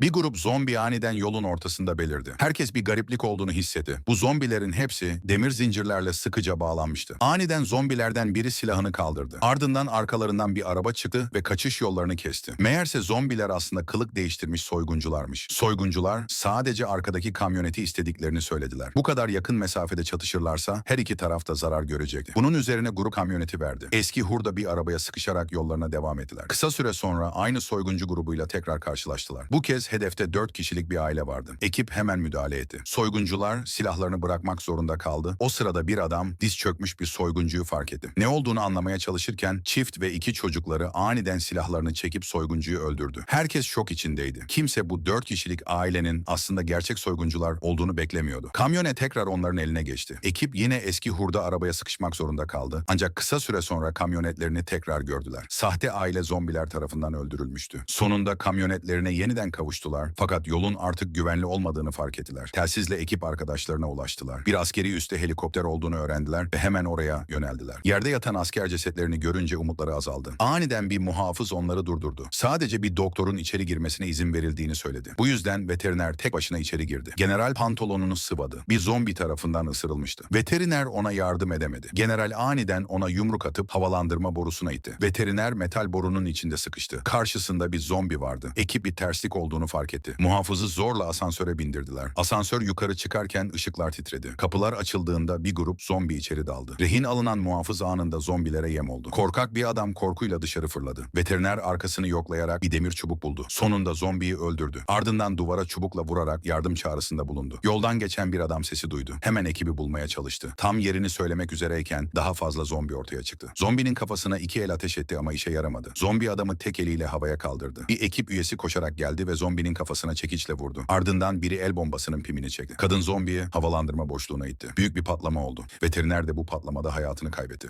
Bir grup zombi aniden yolun ortasında belirdi. Herkes bir gariplik olduğunu hissetti. Bu zombilerin hepsi demir zincirlerle sıkıca bağlanmıştı. Aniden zombilerden biri silahını kaldırdı. Ardından arkalarından bir araba çıktı ve kaçış yollarını kesti. Meğerse zombiler aslında kılık değiştirmiş soyguncularmış. Soyguncular sadece arkadaki kamyoneti istediklerini söylediler. Bu kadar yakın mesafede çatışırlarsa her iki taraf da zarar görecekti. Bunun üzerine grup kamyoneti verdi. Eski hurda bir arabaya sıkışarak yollarına devam ettiler. Kısa süre sonra aynı soyguncu grubuyla tekrar karşılaştılar. Bu kez hedefte dört kişilik bir aile vardı. Ekip hemen müdahale etti. Soyguncular silahlarını bırakmak zorunda kaldı. O sırada bir adam diz çökmüş bir soyguncuyu fark etti. Ne olduğunu anlamaya çalışırken çift ve iki çocukları aniden silahlarını çekip soyguncuyu öldürdü. Herkes şok içindeydi. Kimse bu dört kişilik ailenin aslında gerçek soyguncular olduğunu beklemiyordu. Kamyonet tekrar onların eline geçti. Ekip yine eski hurda arabaya sıkışmak zorunda kaldı. Ancak kısa süre sonra kamyonetlerini tekrar gördüler. Sahte aile zombiler tarafından öldürülmüştü. Sonunda kamyonetlerine yeniden kavuştular fakat yolun artık güvenli olmadığını fark ettiler. Telsizle ekip arkadaşlarına ulaştılar. Bir askeri üste helikopter olduğunu öğrendiler ve hemen oraya yöneldiler. Yerde yatan asker cesetlerini görünce umutları azaldı. Aniden bir muhafız onları durdurdu. Sadece bir doktorun içeri girmesine izin verildiğini söyledi. Bu yüzden veteriner tek başına içeri girdi. General pantolonunu sıvadı. Bir zombi tarafından ısırılmıştı. Veteriner ona yardım edemedi. General aniden ona yumruk atıp havalandırma borusuna itti. Veteriner metal borunun içinde sıkıştı. Karşısında bir zombi vardı. Ekip bir terslik olduğunu fark etti. Muhafızı zorla asansöre bindirdiler. Asansör yukarı çıkarken ışıklar titredi. Kapılar açıldığında bir grup zombi içeri daldı. Rehin alınan muhafız anında zombilere yem oldu. Korkak bir adam korkuyla dışarı fırladı. Veteriner arkasını yoklayarak bir demir çubuk buldu. Sonunda zombiyi öldürdü. Ardından duvara çubukla vurarak yardım çağrısında bulundu. Yoldan geçen bir adam sesi duydu. Hemen ekibi bulmaya çalıştı. Tam yerini söylemek üzereyken daha fazla zombi ortaya çıktı. Zombinin kafasına iki el ateş etti ama işe yaramadı. Zombi adamı tek eliyle havaya kaldırdı. Bir ekip üyesi koşarak geldi ve zombinin kafasına çekiçle vurdu. Ardından biri el bombasının pimini çekti. Kadın zombiyi havalandırma boşluğuna itti. Büyük bir patlama oldu. Veteriner de bu patlamada hayatını kaybetti.